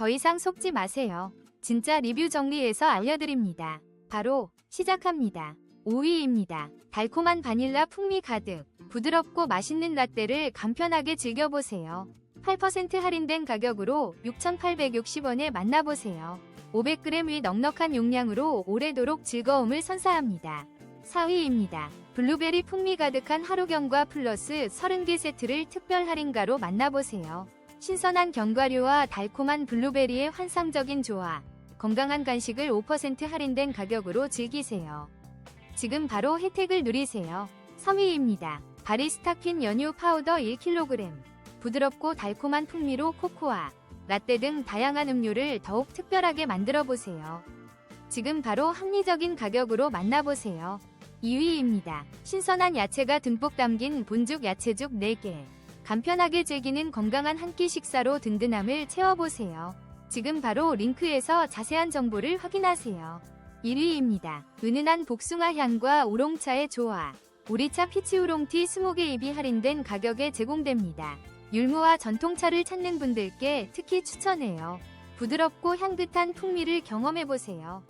더 이상 속지 마세요. 진짜 리뷰 정리해서 알려드립니다. 바로 시작합니다. 5위입니다. 달콤한 바닐라 풍미 가득, 부드럽고 맛있는 라떼를 간편하게 즐겨보세요. 8% 할인된 가격으로 6,860원에 만나보세요. 500g 의 넉넉한 용량으로 오래도록 즐거움을 선사합니다. 4위입니다. 블루베리 풍미 가득한 하루경과 플러스 30개 세트를 특별 할인가로 만나보세요. 신선한 견과류와 달콤한 블루베리의 환상적인 조화, 건강한 간식을 5% 할인된 가격으로 즐기세요. 지금 바로 혜택을 누리세요. 3위입니다. 바리스타킨 연유 파우더 1kg. 부드럽고 달콤한 풍미로 코코아, 라떼 등 다양한 음료를 더욱 특별하게 만들어 보세요. 지금 바로 합리적인 가격으로 만나보세요. 2위입니다. 신선한 야채가 듬뿍 담긴 본죽 야채죽 4개. 간편하게 즐기는 건강한 한 끼 식사로 든든함을 채워보세요. 지금 바로 링크에서 자세한 정보를 확인하세요. 1위입니다. 은은한 복숭아 향과 우롱차의 조화. 우리차 피치 우롱티 20개 입이 할인된 가격에 제공됩니다. 율무와 전통차를 찾는 분들께 특히 추천해요. 부드럽고 향긋한 풍미를 경험해보세요.